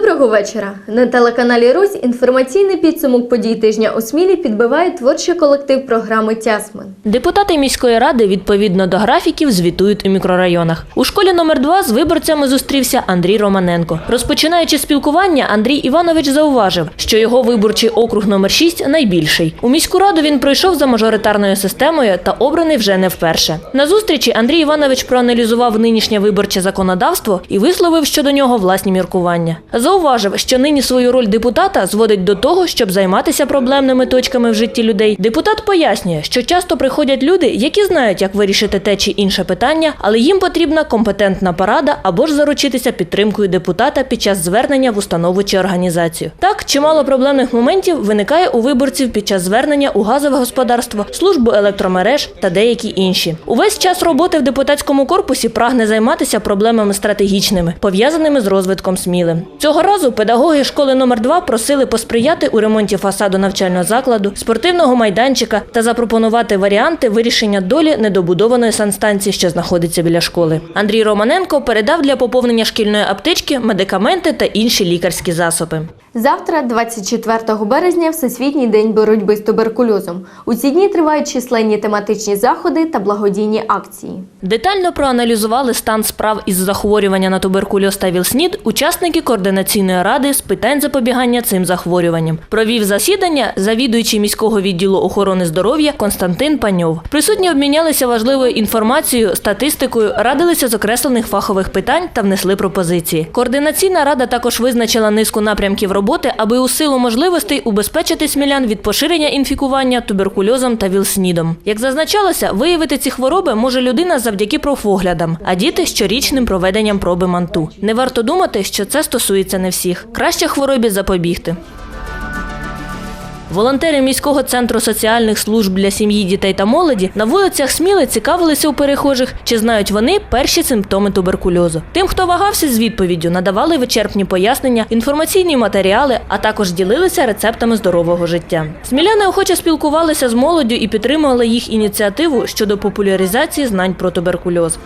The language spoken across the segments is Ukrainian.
Доброго вечора. На телеканалі Русь інформаційний підсумок подій тижня у Смілі підбиває творчий колектив програми Тясмин. Депутати міської ради відповідно до графіків звітують у мікрорайонах. У школі номер 2 з виборцями зустрівся Андрій Романенко. Розпочинаючи спілкування, Андрій Іванович зауважив, що його виборчий округ номер 6 найбільший. У міську раду він пройшов за мажоритарною системою та обраний вже не вперше. На зустрічі Андрій Іванович проаналізував нинішнє виборче законодавство і висловив щодо нього власні міркування. Зауважив, що нині свою роль депутата зводить до того, щоб займатися проблемними точками в житті людей. Депутат пояснює, що часто приходять люди, які знають, як вирішити те чи інше питання, але їм потрібна компетентна порада або ж заручитися підтримкою депутата під час звернення в установу чи організацію. Так, чимало проблемних моментів виникає у виборців під час звернення у газове господарство, службу електромереж та деякі інші. Увесь час роботи в депутатському корпусі прагне займатися проблемами стратегічними, пов'язаними з розвитком Сміли. Цього разу педагоги школи номер 2 просили посприяти у ремонті фасаду навчального закладу, спортивного майданчика та запропонувати варіанти вирішення долі недобудованої санстанції, що знаходиться біля школи. Андрій Романенко передав для поповнення шкільної аптечки медикаменти та інші лікарські засоби. Завтра, 24 березня, Всесвітній день боротьби з туберкульозом. У ці дні тривають численні тематичні заходи та благодійні акції. Детально проаналізували стан справ із захворювання на туберкульоз та ВІЛ-СНІД учасники координаційної ради з питань запобігання цим захворюванням. Провів засідання завідуючий міського відділу охорони здоров'я Константин Паньов. Присутні обмінялися важливою інформацією, статистикою, радилися з окреслених фахових питань та внесли пропозиції. Координаційна рада також визначила низку напрямків роботи, аби у силу можливостей убезпечити смілян від поширення інфікування туберкульозом та ВІЛ-СНІДом. Як зазначалося, виявити ці хвороби може людина завдяки профоглядам, а діти щорічним проведенням проби манту. Не варто думати, що це стосується не всіх. Краще хворобі запобігти. Волонтери міського центру соціальних служб для сім'ї, дітей та молоді на вулицях Сміли цікавилися у перехожих, чи знають вони перші симптоми туберкульозу. Тим, хто вагався з відповіддю, надавали вичерпні пояснення, інформаційні матеріали, а також ділилися рецептами здорового життя. Сміляни охоче спілкувалися з молоддю і підтримували їх ініціативу щодо популяризації знань про туберкульоз.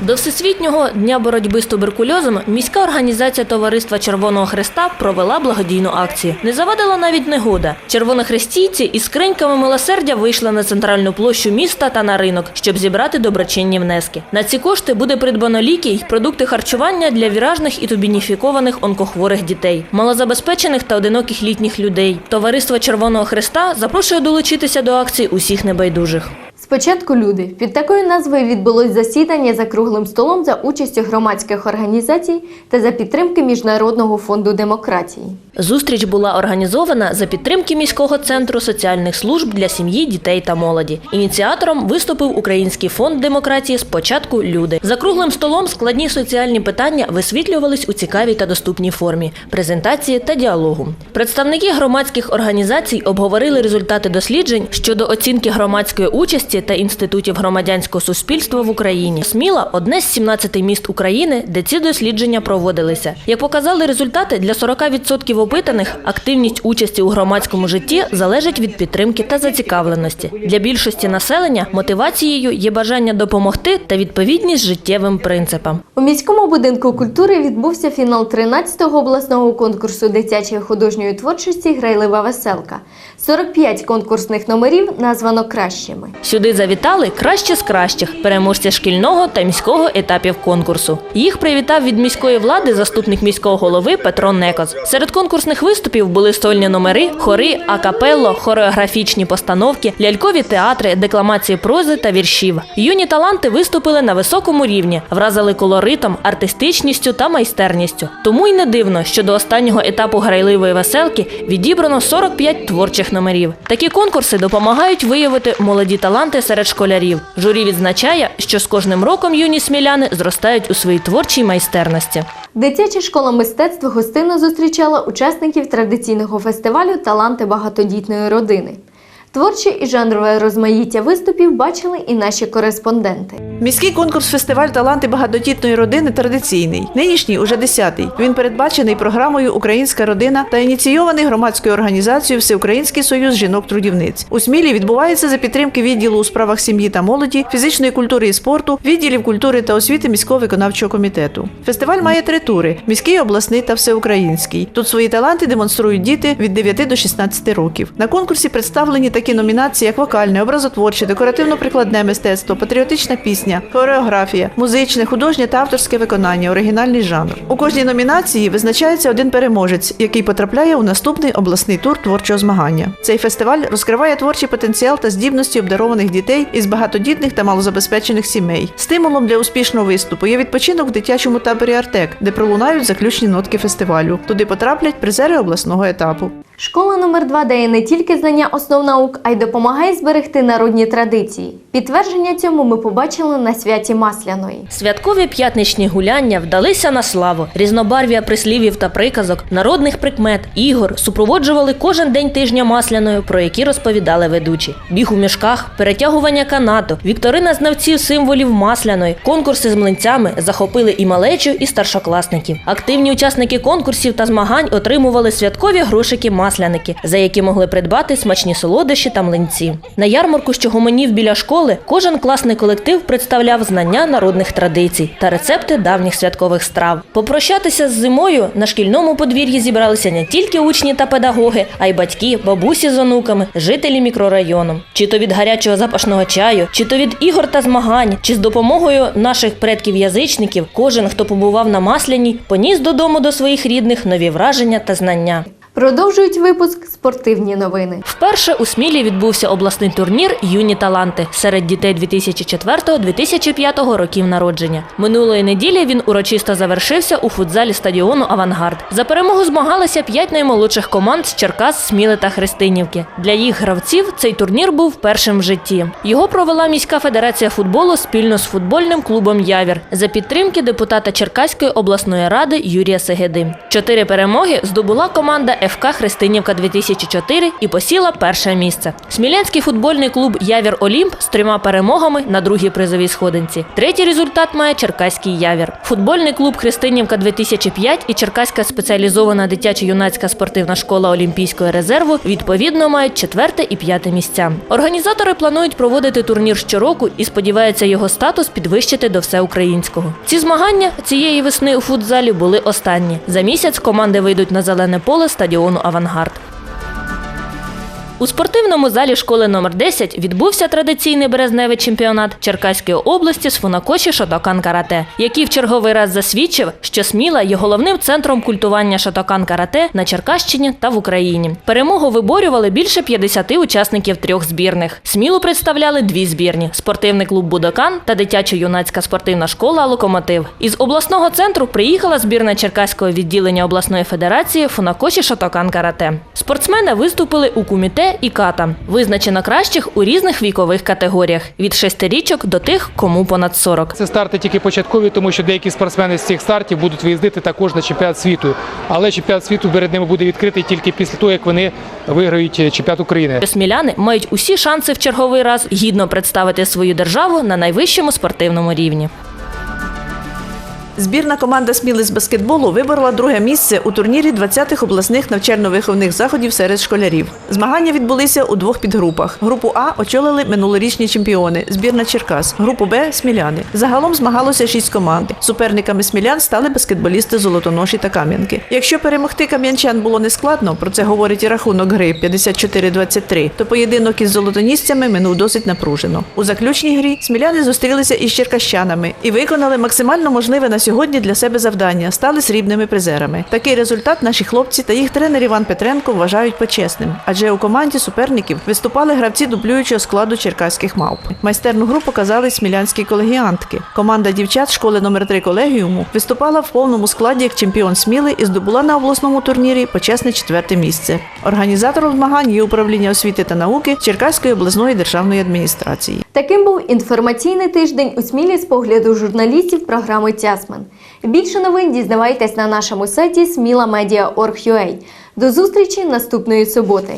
До Всесвітнього дня боротьби з туберкульозом міська організація Товариства Червоного Хреста провела благодійну акцію. Не завадила навіть негода. Червонохрестійці із скриньками милосердя вийшли на центральну площу міста та на ринок, щоб зібрати доброчинні внески. На ці кошти буде придбано ліки й продукти харчування для віражних і тубініфікованих онкохворих дітей, малозабезпечених та одиноких літніх людей. Товариство Червоного Хреста запрошує долучитися до акції усіх небайдужих. Спочатку люди. Під такою назвою відбулось засідання за круглим столом за участю громадських організацій та за підтримки Міжнародного фонду демократії. Зустріч була організована за підтримки міського центру соціальних служб для сім'ї, дітей та молоді. Ініціатором виступив Український фонд демократії спочатку люди. За круглим столом складні соціальні питання висвітлювались у цікавій та доступній формі презентації та діалогу. Представники громадських організацій обговорили результати досліджень щодо оцінки громадської участі та інститутів громадянського суспільства в Україні. Сміла одне з 17 міст України, де ці дослідження проводилися. Як показали результати, для 40% опитаних активність участі у громадському житті залежить від підтримки та зацікавленості. Для більшості населення мотивацією є бажання допомогти та відповідність життєвим принципам. У міському будинку культури відбувся фінал 13-го обласного конкурсу дитячої художньої творчості Грайлива веселка. 45 конкурсних номерів названо кращими. Сюди завітали кращі з кращих переможці шкільного та міського етапів конкурсу. Їх привітав від міської влади заступник міського голови Петро Некоз. Серед конкурсних виступів були стольні номери, хори, акапелло, хореографічні постановки, лялькові театри, декламації прози та віршів. Юні таланти виступили на високому рівні, вразили колоритом, артистичністю та майстерністю. Тому й не дивно, що до останнього етапу грайливої веселки відібрано 45 творчих номерів. Такі конкурси допомагають виявити молоді таланти серед школярів. Журі відзначає, що з кожним роком юні сміляни зростають у своїй творчій майстерності. Дитяча школа мистецтв гостинно зустрічала учасників традиційного фестивалю Таланти багатодітної родини. Творче і жанрове розмаїття виступів бачили і наші кореспонденти. Міський конкурс фестиваль Таланти багатодітної родини традиційний. Нинішній уже десятий. Він передбачений програмою Українська родина та ініційований громадською організацією Всеукраїнський союз жінок-трудівниць. У Смілі відбувається за підтримки відділу у справах сім'ї та молоді, фізичної культури і спорту, відділів культури та освіти міського виконавчого комітету. Фестиваль має три тури: міський, обласний та всеукраїнський. Тут свої таланти демонструють діти від 9 до 16 років. На конкурсі представлені такі номінації, як вокальне, образотворче, декоративно-прикладне мистецтво, патріотична пісня, хореографія, музичне, художнє та авторське виконання, оригінальний жанр. У кожній номінації визначається один переможець, який потрапляє у наступний обласний тур творчого змагання. Цей фестиваль розкриває творчий потенціал та здібності обдарованих дітей із багатодітних та малозабезпечених сімей. Стимулом для успішного виступу є відпочинок в дитячому таборі Артек, де пролунають заключні нотки фестивалю. Туди потраплять призери обласного етапу. Школа номер 2 дає не тільки знання основ наук, а й допомагає зберегти народні традиції. Підтвердження цьому ми побачили на святі Масляної. Святкові п'ятничні гуляння вдалися на славу. Різнобарв'я прислівів та приказок, народних прикмет, ігор супроводжували кожен день тижня масляною, про які розповідали ведучі. Біг у мішках, перетягування канату, вікторина знавців символів масляної, конкурси з млинцями захопили і малечу, і старшокласників. Активні учасники конкурсів та змагань отримували святкові грошики масляники, за які могли придбати смачні солодощі та млинці. На ярмарку, що гомонів біля школи, кожен класний колектив представляв знання народних традицій та рецепти давніх святкових страв. Попрощатися з зимою на шкільному подвір'ї зібралися не тільки учні та педагоги, а й батьки, бабусі з онуками, жителі мікрорайону. Чи то від гарячого запашного чаю, чи то від ігор та змагань, чи з допомогою наших предків-язичників, кожен, хто побував на масляній, поніс додому до своїх рідних нові враження та знання. Продовжують випуск спортивні новини. Вперше у Смілі відбувся обласний турнір Юні таланти серед дітей 2004-2005 років народження. Минулої неділі він урочисто завершився у футзалі стадіону Авангард. За перемогу змагалися п'ять наймолодших команд з Черкас, Сміли та Христинівки. Для їх гравців цей турнір був першим в житті. Його провела міська федерація футболу спільно з футбольним клубом Явір за підтримки депутата Черкаської обласної ради Юрія Сегеди. Чотири перемоги здобула команда ФК Христинівка 2004 і посіла перше місце. Смілянський футбольний клуб Явір Олімп з трьома перемогами на другій призовій сходинці. Третій результат має Черкаський Явір. Футбольний клуб Христинівка 2005 і Черкаська спеціалізована дитячо-юнацька спортивна школа Олімпійського резерву відповідно мають четверте і п'яте місця. Організатори планують проводити турнір щороку і сподіваються його статус підвищити до всеукраїнського. Ці змагання цієї весни у футзалі були останні. За місяць команди вийдуть на зелене поле стадіону Авангард. У спортивному залі школи номер 10 відбувся традиційний березневий чемпіонат Черкаської області з фунакоші Шотокан Карате, який в черговий раз засвідчив, що Сміла є головним центром культування Шотокан Карате на Черкащині та в Україні. Перемогу виборювали більше 50 учасників трьох збірних. Смілу представляли дві збірні: спортивний клуб Будокан та дитячо-юнацька спортивна школа Локомотив. Із обласного центру приїхала збірна Черкаського відділення обласної федерації Фунакоші Шотокан Карате. Спортсмени виступили у і ката. Визначено кращих у різних вікових категоріях від шестирічок до тих, кому понад 40. Це старти тільки початкові, тому що деякі спортсмени з цих стартів будуть виїздити також на чемпіонат світу. Але чемпіонат світу перед ними буде відкритий тільки після того, як вони виграють чемпіонат України. Сміляни мають усі шанси в черговий раз гідно представити свою державу на найвищому спортивному рівні. Збірна команда Сміли з баскетболу виборола друге місце у турнірі 20-х обласних навчально-виховних заходів серед школярів. Змагання відбулися у двох підгрупах. Групу А очолили минулорічні чемпіони збірна Черкас, групу Б сміляни. Загалом змагалося шість команд. Суперниками смілян стали баскетболісти Золотоноші та Кам'янки. Якщо перемогти кам'янчан було нескладно, про це говорить і рахунок гри 54-23, то поєдинок із золотонісцями минув досить напружено. У заключній грі сміляни зустрілися із черкащанами і виконали максимально можливе на сьогодні для себе завдання, стали срібними призерами. Такий результат наші хлопці та їх тренер Іван Петренко вважають почесним, адже у команді суперників виступали гравці дублюючого складу черкаських мавп. Майстерну гру показали смілянські колегіантки. Команда дівчат школи номер 3 колегіуму виступала в повному складі як чемпіон Сміли і здобула на обласному турнірі почесне четверте місце. Організатором змагань є управління освіти та науки Черкаської обласної державної адміністрації. Таким був інформаційний тиждень у Смілі з погляду журналістів програми Тясмен. Більше новин дізнавайтесь на нашому сайті smilamedia.org.ua. До зустрічі наступної суботи.